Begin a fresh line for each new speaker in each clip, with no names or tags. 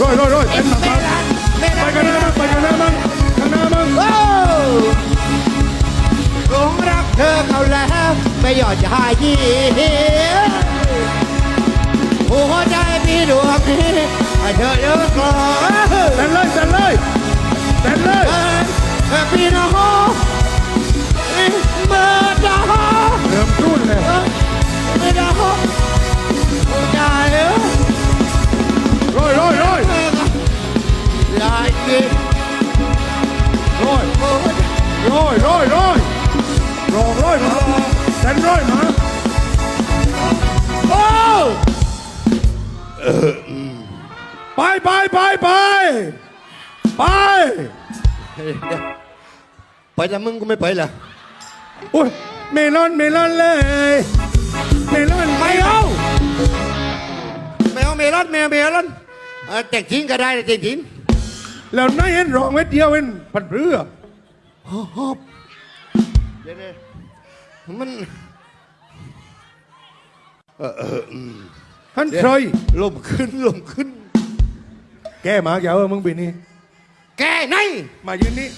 ร้อยร้อยเต้นหนัก
เม
มาก
ลันเม
ไป
ลัน
กันหน้ามั่งไปกันหน้ามั่งข้างหน้ามั่ง
โอ้หลงรักเธอเขาแล้วไม่หยอดยายีหั
ลาย
กิน
ร้อยร้อยร้อยร้อยร้อยร้อยมาเต้นร้อยมา
โอ้
ไปไปไปไปไป
ไปแต่มึงกูไม่ไปล่ะ
โอ้ยเมลอนเมลอนเลย เมลอน
ไม่เอาไม่เอาเมลอนไม่เอเมลอนเออแต่งทิ้งก็ได้แต่งทิ้ง
แล้วนายเห็นรองเม็ดเดียวเห็นพันเรือ
ฮอบเดี๋ยวนะมัน
ท่านใคร
ลมขึ้นลมขึ้น
แกหมาแกวเออมึงปีนี้
แกไหน
มายืนนี่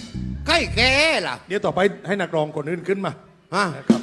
ใกล้แกล่ะ
เดี๋ยวต่อไปให้นักร้องคนอื่นขึ้นมา
ฮะ
นะครับ